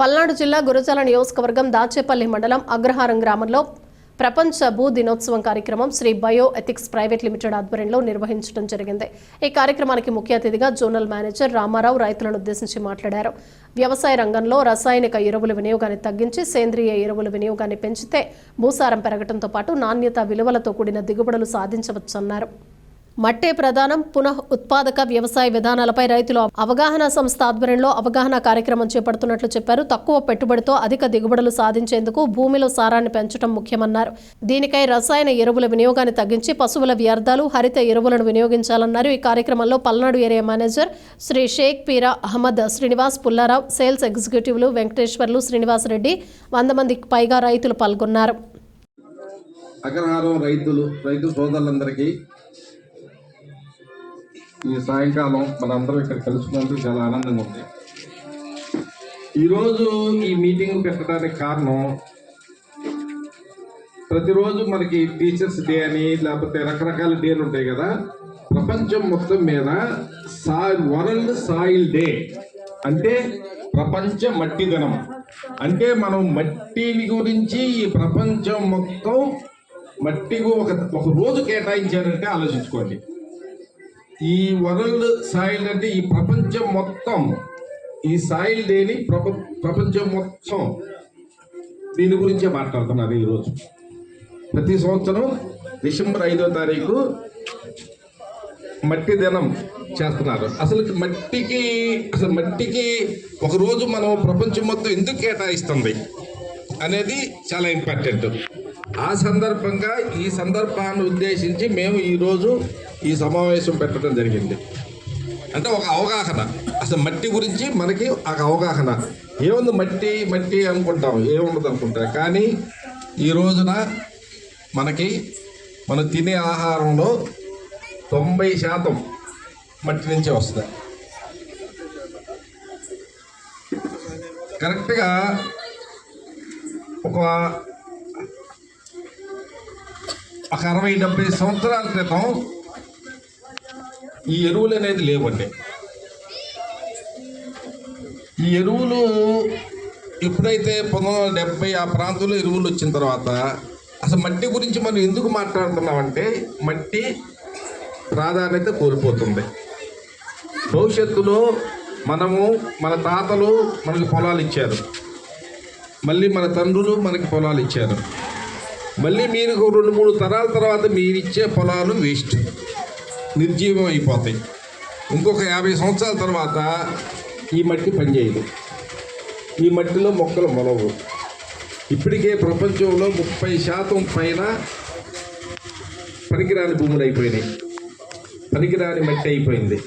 పల్నాడు జిల్లా గురజాల నియోజకవర్గం దాచేపల్లి మండలం అగ్రహారం గ్రామంలో ప్రపంచ భూ దినోత్సవం కార్యక్రమం Shri bio ethics private limited ఆధ్వర్యంలో నిర్వహించడం జరిగింది. ఈ కార్యక్రమానికి ముఖ్య అతిథిగా జోనల్ మేనేజర్ రామారావు రైతులను ఉద్దేశించి మాట్లాడారు. వ్యవసాయ రంగంలో రసాయనిక ఎరువుల వినియోగాన్ని తగ్గించి సేంద్రియ ఎరువుల వినియోగాన్ని పెంచితే భూసారం పెరగడంతో పాటు నాణ్యత విలువలతో కూడిన దిగుబడులు సాధించవచ్చన్నారు. మట్టే ప్రధానం పునః ఉత్పాదక వ్యవసాయ విధానాలపై రైతులు అవగాహన సంస్థ ఆధ్వర్యంలో అవగాహన కార్యక్రమం చేపడుతున్నట్లు చెప్పారు. తక్కువ పెట్టుబడితో అధిక దిగుబడులు సాధించేందుకు భూమిలో సారాన్ని పెంచడం ముఖ్యమన్నారు. దీనికై రసాయన ఎరువుల వినియోగాన్ని తగ్గించి పశువుల వ్యర్థాలు హరిత ఎరువులను వినియోగించాలన్నారు. ఈ కార్యక్రమంలో Palnadu area manager Shri Shaik Peera Ahmed Srinivas Pullarao sales ఎగ్జిక్యూటివ్లు Venkateswarlu Srinivas Reddy వంద మందికి పైగా రైతులు పాల్గొన్నారు. అగ్రహారం రైతులు రైతు సోదరులందరికీ ఈ సాయంకాలం మనందరం ఇక్కడ కలుసుకున్నందుకు చాలా ఆనందంగా ఉంది. ఈరోజు ఈ మీటింగ్ పెట్టడానికి కారణం ప్రతిరోజు మనకి టీచర్స్ డే అని లేకపోతే రకరకాల డేలు ఉంటాయి కదా. ప్రపంచం మొత్తం మీద సా వరల్డ్ సాయిల్ డే అంటే ప్రపంచ మట్టి దినం. అంటే మనం మట్టిని గురించి ఈ ప్రపంచం మొత్తం మట్టికి ఒక ఒక రోజు కేటాయించారంటే ఆలోచించుకోండి. ఈ వరల్డ్ సాయిల్ అంటే ఈ ప్రపంచం మొత్తం ఈ సాయిల్ డేని ప్రప ప్రపంచం మొత్తం. దీని గురించే మాట్లాడుతున్నారు ఈరోజు. ప్రతి సంవత్సరం డిసెంబర్ ఐదో తారీఖు మట్టి దినం చేస్తున్నారు. అసలు మట్టికి అసలు మట్టికి ఒక రోజు మనం ప్రపంచం మొత్తం ఎందుకు కేటాయిస్తుంది అనేది చాలా ఇంపార్టెంట్. ఆ సందర్భంగా ఈ సందర్భాన్ని ఉద్దేశించి మేము ఈరోజు ఈ సమావేశం పెట్టడం జరిగింది. అంటే ఒక అవగాహన. అసలు మట్టి గురించి మనకి ఒక అవగాహన. ఏముంది మట్టి? మట్టి అనుకుంటాం. ఏముండదు అనుకుంటాం. కానీ ఈ రోజున మనకి మనం తినే ఆహారంలో తొంభై శాతం మట్టి నుంచే వస్తుంది కరెక్ట్గా ఒక ఒక అరవై డెబ్బై సంవత్సరాల క్రితం ఈ ఎరువులు అనేది లేవండి. ఈ ఎరువులు ఎప్పుడైతే పంతొమ్మిది వందల డెబ్బై ఆ ప్రాంతంలో ఎరువులు వచ్చిన తర్వాత అసలు మట్టి గురించి మనం ఎందుకు మాట్లాడుతున్నామంటే మట్టి ప్రాధాన్యత కోల్పోతుంది. భవిష్యత్తులో మనము మన తాతలు మనకి పొలాలు ఇచ్చారు. మళ్ళీ మన తండ్రులు మనకి పొలాలు ఇచ్చారు. మళ్ళీ మీరు రెండు మూడు తరాల తర్వాత మీరు ఇచ్చే పొలాలు వేస్ట్. నిర్జీవం అయిపోతాయి. ఇంకొక యాభై సంవత్సరాల తర్వాత ఈ మట్టి పనిచేయదు. ఈ మట్టిలో మొక్కలు మొలవు ఇప్పటికే ప్రపంచంలో ముప్పై శాతం పైన పనికిరాని భూములు అయిపోయినాయి. పనికిరాని మట్టి అయిపోయింది.